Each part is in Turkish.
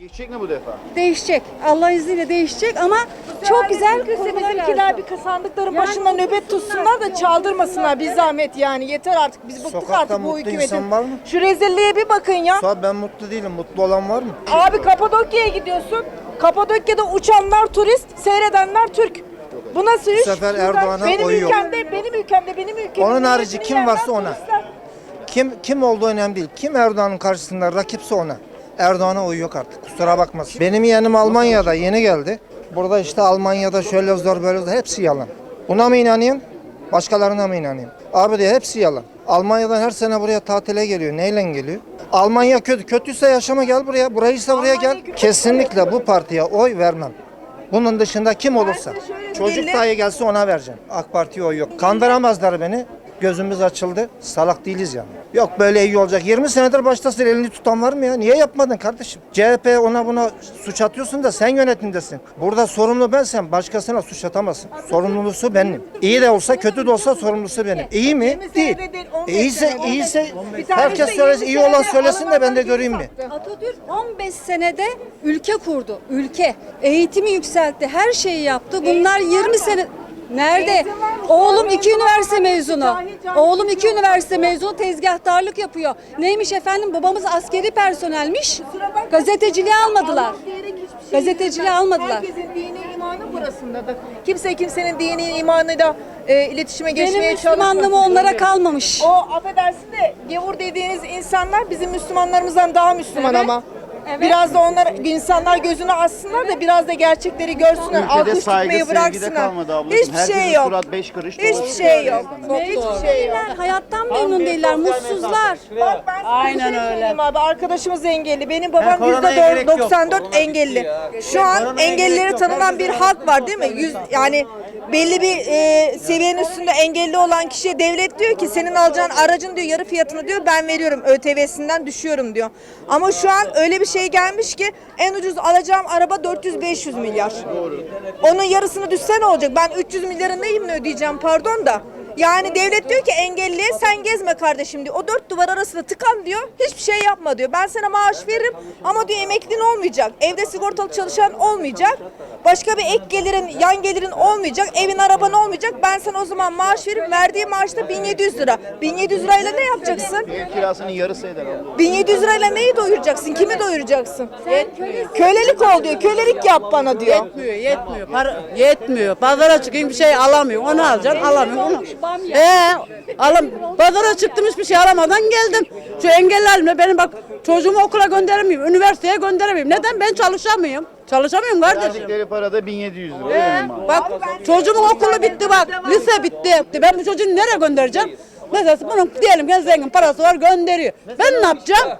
Değişecek mi bu defa? Değişecek. Allah izniyle değişecek ama çok güzel bizimkiler lazım. bir sandıkların Yani başında nöbet tutsunlar da çaldırmasınlar bir zahmet yani. Yeter artık biz bıktık Sokakta artık bu mutlu hükümetin. insan var mı? Şu rezilliğe bir bakın ya. Suat ben mutlu değilim. Mutlu olan var mı? Abi Kapadokya'ya gidiyorsun. Kapadokya'da uçanlar turist, seyredenler Türk. Bu nasıl iş? sefer Erdoğan'a benim oy yok. ülkemde, benim ülkemde, benim ülkemde. Onun harici kim varsa ona. Kim kim olduğu önemli değil. Kim Erdoğan'ın karşısında rakipse ona. Erdoğan'a oy yok artık. Kusura bakmasın. Benim yeğenim Almanya'da yeni geldi. Burada işte Almanya'da şöyle zor böyle zor hepsi yalan. Buna mı inanayım? Başkalarına mı inanayım? Abi diyor hepsi yalan. Almanya'dan her sene buraya tatile geliyor. Neyle geliyor? Almanya kötü. Kötüyse yaşama gel buraya. Burayıysa buraya gel. Kesinlikle bu partiye oy vermem. Bunun dışında kim olursa. Çocuk dahi gelse ona vereceğim. AK Parti'ye oy yok. Kandıramazlar beni. Gözümüz açıldı. Salak değiliz yani. Yok böyle iyi olacak. 20 senedir baştasın elini tutan var mı ya? Niye yapmadın kardeşim? CHP ona buna suç atıyorsun da sen yönetimdesin. Burada sorumlu bensem başkasına suç atamazsın. Sorumlusu benim. İyi de olsa kötü de olsa sorumlusu benim. İyi mi? 20 Değil. 15 İyiyse iyiyse herkes söylesin 20 iyi olan söylesin de ben de göreyim mi? Atatürk 15 senede ülke kurdu. Ülke. Eğitimi yükseltti. Her şeyi yaptı. Bunlar 20 sene Nerede? Oğlum iki üniversite mezunu. cahil. Oğlum iki üniversite mezunu tezgahtarlık yapıyor. Neymiş efendim? Babamız askeri personelmiş. Bakma. Gazeteciliği almadılar. Şey Gazeteciliği almadılar. Herkesin dini imanı burasındadır. Kimse kimsenin dini imanıyla e, iletişime Benim geçmeye Müslümanlığım çalışmasın. onlara kalmamış. O affedersin de gavur dediğiniz insanlar bizim Müslümanlarımızdan daha Müslüman Evet. ama. Evet. Biraz da onlar insanlar gözünü açsınlar da biraz da gerçekleri görsünler. Ülkede Alkış saygı, tutmayı bıraksınlar. kalmadı ablacığım. Hiçbir Herkesin şey yok. surat beş karış Hiçbir şey yok. Çok Hiçbir şey yok. Hayattan memnun değiller, mutsuzlar. Bak ben sana Aynen bir şey öyle. söyleyeyim abi. Arkadaşımız engelli. Benim babam koronaya gerek yok. %94 engelli. Şu an engellileri tanınan bir halk var değil mi? Yüz, yani belli bir e, seviyenin üstünde engelli olan kişiye devlet diyor ki senin alacağın aracın diyor yarı fiyatını diyor ben veriyorum ÖTV'sinden düşüyorum diyor. Ama şu an öyle bir şey gelmiş ki en ucuz alacağım araba 400-500 milyar. Onun yarısını düşse ne olacak? Ben 300 milyarın neyimle ödeyeceğim pardon da. Yani devlet diyor ki engelliye sen gezme kardeşim diyor. O dört duvar arasında tıkan diyor. Hiçbir şey yapma diyor. Ben sana maaş veririm ama diyor emeklin olmayacak. Evde sigortalı çalışan olmayacak. Başka bir ek gelirin, yan gelirin olmayacak. Evin araban olmayacak. Ben sana o zaman maaş veririm. Verdiği maaş da 1700 lira. 1700 lirayla ne yapacaksın? Ev kirasının yarısı eder abla. 1700 lirayla neyi doyuracaksın? Kimi doyuracaksın? Kölelik ol diyor. Kölelik yap bana diyor. Yetmiyor, yetmiyor. Para yetmiyor. Pazara çıkayım bir şey alamıyorum. Onu alacaksın, alamıyorum. Onu. Ee, alam. Pazara çıktım hiçbir şey alamadan geldim. Şu engellerimle benim bak çocuğumu okula gönderemiyorum, üniversiteye gönderemiyorum. Neden? Ben çalışamıyorum. Çalışamıyorum kardeşim. Verdikleri parada 1700 lira. Ee, bak çocuğumun okulu bitti bak. Lise bitti. Ben bu çocuğu nereye göndereceğim? Mesela bunun diyelim ki zengin parası var gönderiyor. Ben ne yapacağım?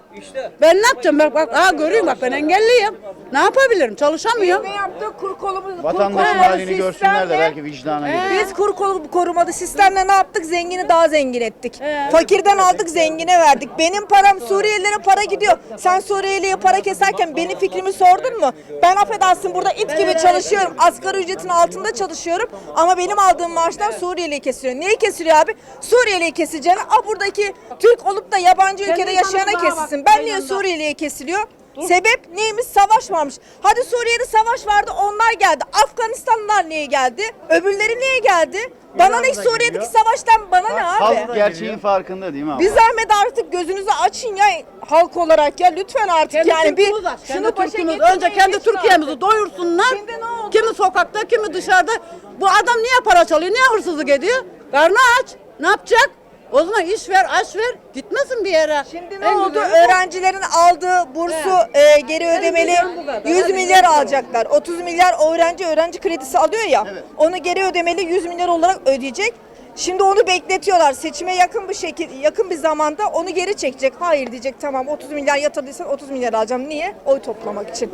Ben ne yapacağım? Bak bak aa görüyorum bak ben engelliyim. Ne yapabilirim? Çalışamıyorum. Ne yaptı? Kur kur Vatandaşın halini görsünler de belki vicdana gelir. Biz kur kolu korumalı sistemle ne yaptık? Zengini daha zengin ettik. Fakirden aldık zengine verdik. Benim param Suriyelilere para gidiyor. Sen Suriyeliye para keserken benim fikrimi sordun mu? Ben affedersin burada it gibi çalışıyorum. Asgari ücretin altında çalışıyorum. Ama benim aldığım maaştan Suriyeli'ye kesiliyor. Niye kesiliyor abi? Suriyeli'ye kesileceğine a buradaki Türk olup da yabancı ülkede yaşayana kesilsin. Ben niye Suriyeli'ye kesiliyor? Sebep neymiş? Savaş varmış. Hadi Suriye'de savaş vardı onlar geldi. Afganistanlılar niye geldi? Öbürleri niye geldi? Bana ne Suriye'deki savaştan bana ne abi? Halk gerçeğin farkında değil mi abi? Bir zahmet artık gözünüzü açın ya halk olarak ya lütfen artık Kendi yani bir Türk'ümüz var, kendi şunu başa Türk'ümüz. getirmeyin Önce kendi. Türkiye'mizi doyursunlar. Şimdi ne oldu? Kimi sokakta, kimi dışarıda. Bu adam niye para çalıyor, niye hırsızlık ediyor? Karnı aç. Ne yapacak? O zaman iş ver, aş ver. Gitmesin bir yere. Şimdi ne En oldu? güzeli bu. Öğrencilerin aldığı bursu e, geri ödemeli güzel bu kadar. 100 Hadi milyar güzel. alacaklar. 30 milyar öğrenci öğrenci kredisi alıyor ya. Onu geri ödemeli 100 milyar olarak ödeyecek. Şimdi onu bekletiyorlar. Seçime yakın bir şekil yakın bir zamanda onu geri çekecek. Hayır diyecek. Tamam 30 milyar yatırdıysan 30 milyar alacağım. Niye? Oy toplamak için.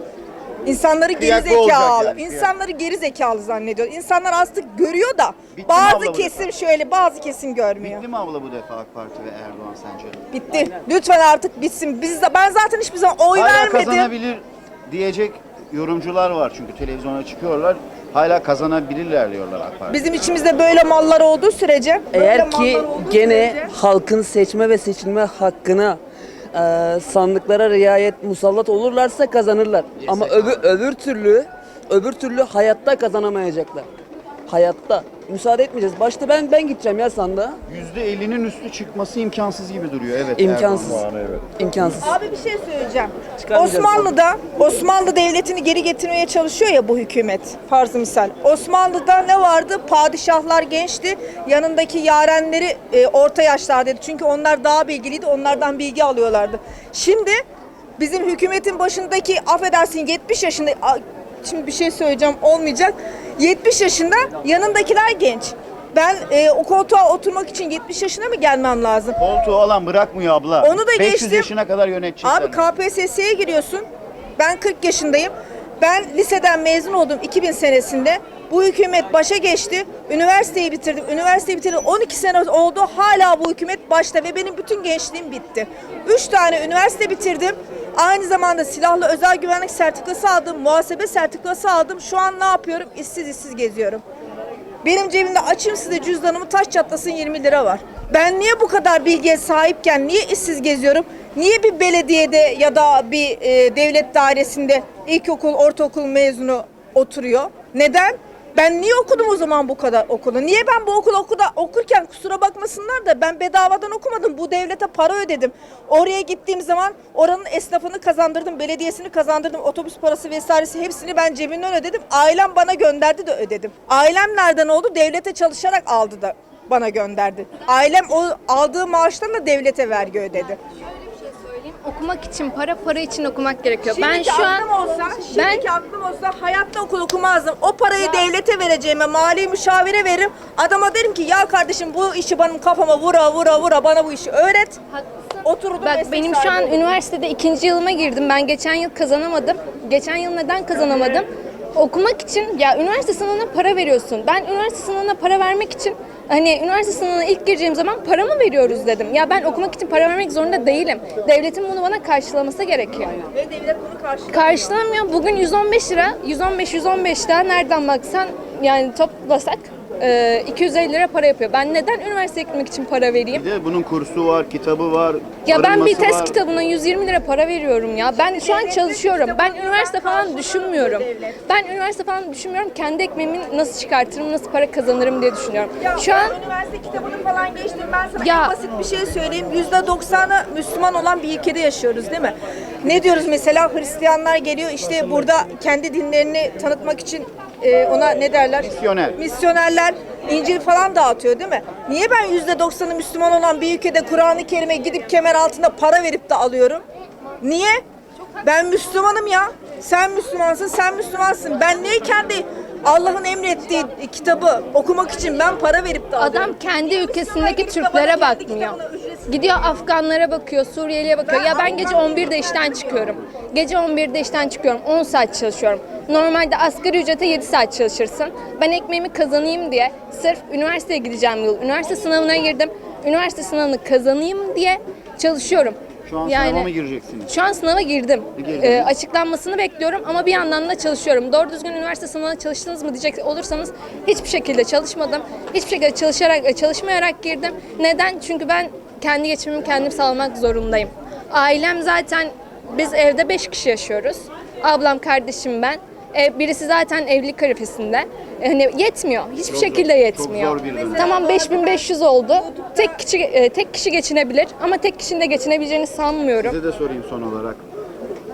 İnsanları geri Kıyak olacak zekalı. yani. İnsanları geri zekalı zannediyor. İnsanlar artık görüyor da Bitti mi bazı bu kesim defa? şöyle, bazı kesim görmüyor. Bitti mi abla bu defa AK Parti ve Erdoğan sence? Bitti. Lütfen artık bitsin. Biz de, ben zaten hiçbir zaman oy Hala vermedim. kazanabilir diyecek yorumcular var çünkü televizyona çıkıyorlar. Hala kazanabilirler diyorlar AK Parti. Bizim içimizde böyle mallar olduğu sürece böyle Eğer ki olduğu gene sürece- halkın seçme ve seçilme hakkına e, sandıklara riayet musallat olurlarsa kazanırlar. Ama öbür, öbür türlü öbür türlü hayatta kazanamayacaklar. Hayatta. Müsaade etmeyeceğiz. Başta ben ben gideceğim ya sandığa. %50'nin üstü çıkması imkansız gibi duruyor. Evet. İmkansız. Erdoğan. İmkansız. Abi bir şey söyleyeceğim. Çıkarmayacağız Osmanlı'da Osmanlı devletini geri getirmeye çalışıyor ya bu hükümet. Farzı misal. Osmanlı'da ne vardı? Padişahlar gençti. Yanındaki yarenleri e, orta yaşlardaydı. Çünkü onlar daha bilgiliydi. Onlardan bilgi alıyorlardı. Şimdi bizim hükümetin başındaki affedersin 70 yaşında şimdi bir şey söyleyeceğim olmayacak. 70 yaşında yanındakiler genç. Ben e, o koltuğa oturmak için 70 yaşına mı gelmem lazım? Koltuğu alan bırakmıyor abla. Onu da 500 geçtim. yaşına kadar yönetecekler. Abi KPSS'ye giriyorsun. Ben 40 yaşındayım. Ben liseden mezun oldum 2000 senesinde. Bu hükümet başa geçti. Üniversiteyi bitirdim. Üniversiteyi bitirdim. 12 sene oldu. Hala bu hükümet başta ve benim bütün gençliğim bitti. 3 tane üniversite bitirdim. Aynı zamanda silahlı özel güvenlik sertifikası aldım. Muhasebe sertifikası aldım. Şu an ne yapıyorum? İşsiz işsiz geziyorum. Benim cebimde açayım size cüzdanımı taş çatlasın 20 lira var. Ben niye bu kadar bilgiye sahipken niye işsiz geziyorum? Niye bir belediyede ya da bir e, devlet dairesinde ilkokul, ortaokul mezunu oturuyor? Neden? Ben niye okudum o zaman bu kadar okulu? Niye ben bu okulu okuda okurken kusura bakmasınlar da ben bedavadan okumadım. Bu devlete para ödedim. Oraya gittiğim zaman oranın esnafını kazandırdım, belediyesini kazandırdım, otobüs parası vesairesi hepsini ben cebimden ödedim. Ailem bana gönderdi de ödedim. Ailem nereden oldu? Devlete çalışarak aldı da bana gönderdi. Ailem o aldığı maaştan da devlete vergi ödedi. Okumak için para, para için okumak gerekiyor. ben Şimdiki şu an olsa, ben şimdiki aklım olsa hayatta okul okumazdım. O parayı devlete vereceğime mali müşavire veririm. Adama derim ki ya kardeşim bu işi benim kafama vura vura vura bana bu işi öğret. Otururdum bak meslek benim şu sahibi an olurdum. üniversitede ikinci yılıma girdim. Ben geçen yıl kazanamadım. Geçen yıl neden kazanamadım? Okumak için ya üniversite sınavına para veriyorsun. Ben üniversite sınavına para vermek için hani üniversite sınavına ilk gireceğim zaman para mı veriyoruz dedim. Ya ben okumak için para vermek zorunda değilim. Devletin bunu bana karşılaması gerekiyor. Ve devlet bunu karşılıyor. Karşılamıyor. Bugün 115 lira. 115 115 lira nereden baksan yani toplasak e, 250 lira para yapıyor. Ben neden üniversiteye gitmek için para vereyim? Bir de bunun kursu var, kitabı var. Ya ben bir test var. kitabına 120 lira para veriyorum ya. Ben şu an çalışıyorum. Ben üniversite falan düşünmüyorum. Ben üniversite falan düşünmüyorum. Kendi ekmeğimi nasıl çıkartırım, nasıl para kazanırım diye düşünüyorum. Ya Şu an üniversite kitabını falan geçtim. Ben sana Ya- en basit bir şey söyleyeyim. Yüzde doksanı Müslüman olan bir ülkede yaşıyoruz değil mi? Ne diyoruz mesela Hristiyanlar geliyor işte burada kendi dinlerini tanıtmak için e, ona ne derler? Misyoner. Misyonerler İncil falan dağıtıyor değil mi? Niye ben yüzde doksanı Müslüman olan bir ülkede Kur'an-ı Kerim'e gidip kemer altında para verip de alıyorum? Niye? Ben Müslümanım ya. Sen Müslümansın, sen Müslümansın. Ben niye kendi Allah'ın emrettiği kitabı okumak için ben para verip de alıyorum? adam kendi ülkesindeki Türklere bakmıyor. Gidiyor Afganlara bakıyor, Suriyeliye bakıyor. Ben Ya ben gece Afgan 11'de işten çıkıyorum. Gece 11'de işten çıkıyorum. 10 saat çalışıyorum. Normalde asgari ücrete 7 saat çalışırsın. Ben ekmeğimi kazanayım diye sırf üniversiteye gideceğim yıl. Üniversite sınavına girdim. Üniversite sınavını kazanayım diye çalışıyorum. Şu an sınava mı gireceksiniz? Şu an sınava girdim. Girdiniz. Ee, açıklanmasını bekliyorum ama bir yandan da çalışıyorum. Doğru düzgün üniversite sınavına çalıştınız mı diyecek olursanız hiçbir şekilde çalışmadım. Hiçbir şekilde çalışarak çalışmayarak girdim. Neden? Çünkü ben kendi geçimimi kendim sağlamak zorundayım. Ailem zaten biz evde 5 kişi yaşıyoruz. Ablam, kardeşim ben. E, birisi zaten evlilik arifesinde. E, Hani yetmiyor. Hiçbir Çok şekilde zor, yetmiyor. çok zor bir. Tamam 5500 oldu. Tek kişi e, tek kişi geçinebilir ama tek kişinin de geçinebileceğini sanmıyorum. Size de sorayım son olarak.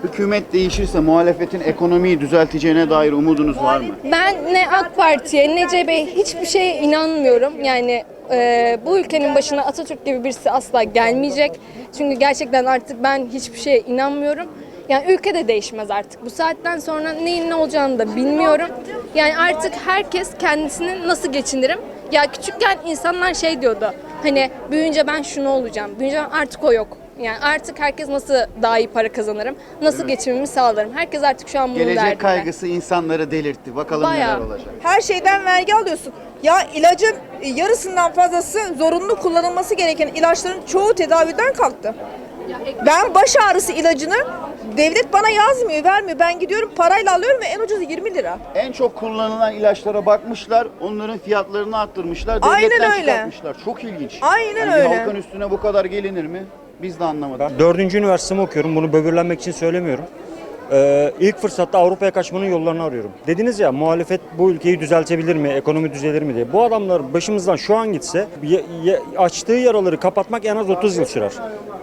Hükümet değişirse muhalefetin ekonomiyi düzelteceğine dair umudunuz var mı? Ben ne AK Parti'ye ne CHP'ye hiçbir şeye inanmıyorum. Yani e, bu ülkenin başına Atatürk gibi birisi asla gelmeyecek. Çünkü gerçekten artık ben hiçbir şeye inanmıyorum. Yani ülke de değişmez artık. Bu saatten sonra neyin ne olacağını da bilmiyorum. Yani artık herkes kendisini nasıl geçinirim? Ya küçükken insanlar şey diyordu. Hani büyüyünce ben şunu olacağım. Büyüyünce artık o yok. Yani artık herkes nasıl daha iyi para kazanırım, nasıl geçimimi sağlarım. Herkes artık şu an bunun Gelecek derdinde. kaygısı insanları delirtti. Bakalım Bayağı. neler olacak. Her şeyden vergi alıyorsun. Ya ilacın yarısından fazlası zorunlu kullanılması gereken ilaçların çoğu tedaviden kalktı. Ben baş ağrısı ilacını devlet bana yazmıyor, vermiyor. Ben gidiyorum parayla alıyorum ve en ucuzu 20 lira. En çok kullanılan ilaçlara bakmışlar, onların fiyatlarını arttırmışlar, Aynen devletten öyle. çıkartmışlar. Çok ilginç. Aynen Yani bir öyle. halkın üstüne bu kadar gelinir mi? Biz de anlamadık. Ben dördüncü üniversitemi okuyorum. Bunu böbürlenmek için söylemiyorum. Ee, ilk fırsatta Avrupa'ya kaçmanın yollarını arıyorum. Dediniz ya muhalefet bu ülkeyi düzeltebilir mi, ekonomi düzelir mi diye. Bu adamlar başımızdan şu an gitse ya- ya- açtığı yaraları kapatmak en az 30 yıl sürer.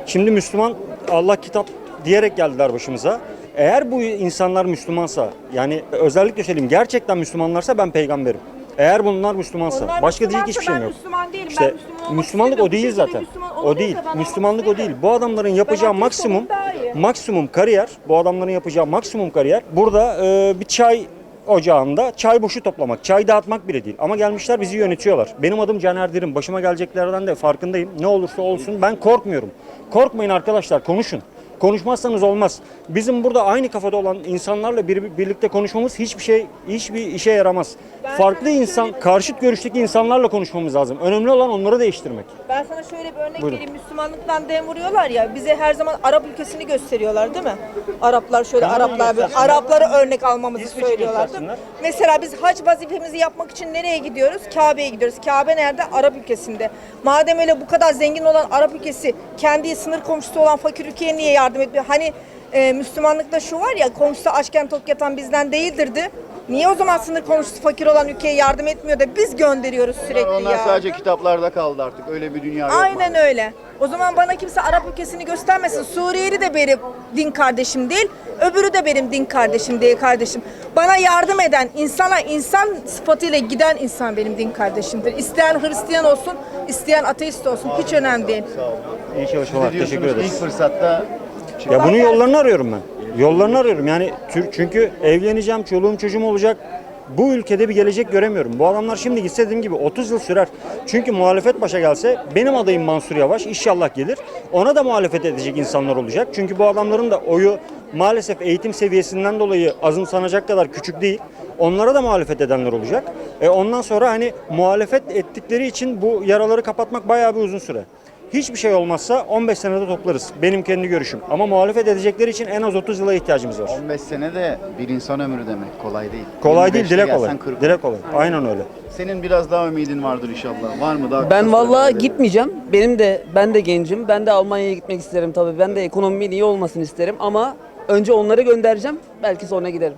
Şimdi Müslüman Allah kitap diyerek geldiler başımıza. Eğer bu insanlar Müslümansa yani özellikle söyleyeyim gerçekten Müslümanlarsa ben peygamberim. Eğer bunlar Müslümansa Onlar başka diyecek hiçbir şeyim yok. Müslüman değilim. İşte Ben Müslüman Müslümanlık o değil zaten. Müslüman O değil. Müslümanlık o değil. Bu adamların yapacağı maksimum maksimum kariyer, bu adamların yapacağı maksimum kariyer burada e, bir çay ocağında çay boşu toplamak, çay dağıtmak bile değil. Ama gelmişler bizi yönetiyorlar. Benim adım Caner Dirim. Başıma geleceklerden de farkındayım. Ne olursa olsun ben korkmuyorum. Korkmayın arkadaşlar, konuşun. Konuşmazsanız olmaz. Bizim burada aynı kafada olan insanlarla bir, birlikte konuşmamız hiçbir şey, hiçbir işe yaramaz. Farklı insan, karşıt görüşteki insanlarla konuşmamız lazım. Önemli olan onları değiştirmek. Ben sana şöyle bir örnek Buyurun. vereyim. Müslümanlıktan dem vuruyorlar ya. Bize her zaman Arap ülkesini gösteriyorlar değil mi? Araplar şöyle Tamam, Araplar böyle. Arapları örnek almamızı söylüyorlar değil mi? göstersinler. Mesela biz hac vazifemizi yapmak için nereye gidiyoruz? Kabe'ye gidiyoruz. Kabe nerede? Arap ülkesinde. Madem öyle bu kadar zengin olan Arap ülkesi kendi sınır komşusu olan fakir ülkeye niye yardım etmiyor? Hani e, Müslümanlıkta şu var ya komşusu açken tok yatan bizden değildirdi. Niye o zaman sınır komşusu fakir olan ülkeye yardım etmiyor da biz gönderiyoruz sürekli Onlar ya? sadece kitaplarda kaldı artık. Öyle bir dünya yok. Aynen öyle. O zaman bana kimse Arap ülkesini göstermesin. Suriyeli de benim din kardeşim değil, öbürü de benim din kardeşim değil kardeşim. Bana yardım eden, insana insan sıfatıyla giden insan benim din kardeşimdir. İsteyen Hristiyan olsun, isteyen ateist olsun hiç önemli değil. İyi Siz çalışmalar. de Teşekkür ederiz. ilk fırsatta Ya bunun yollarını arıyorum ben. Yollarını arıyorum. Yani çünkü evleneceğim, çoluğum çocuğum olacak. Bu ülkede bir gelecek göremiyorum. Bu adamlar şimdi gitse dediğim gibi 30 yıl sürer. Çünkü muhalefet başa gelse benim adayım Mansur Yavaş inşallah gelir. Ona da muhalefet edecek insanlar olacak. Çünkü bu adamların da oyu maalesef eğitim seviyesinden dolayı azımsanacak kadar küçük değil. Onlara da muhalefet edenler olacak. E ondan sonra hani muhalefet ettikleri için bu yaraları kapatmak bayağı bir uzun süre. Hiçbir şey olmazsa 15 senede toplarız. Benim kendi görüşüm. Ama muhalefet edecekleri için en az 30 yıla ihtiyacımız var. 15 sene de bir insan ömrü demek. Kolay değil. Kolay değil, 25'te dile kolay. 40. Dile kolay. Aynen öyle. Senin biraz daha ümidin vardır inşallah. Var mı daha? Ben vallahi gitmeyeceğim. Benim de ben de gencim. Ben de Almanya'ya gitmek isterim tabii. Ben de ekonomimin iyi olmasını isterim ama önce onları göndereceğim. Belki sonra giderim.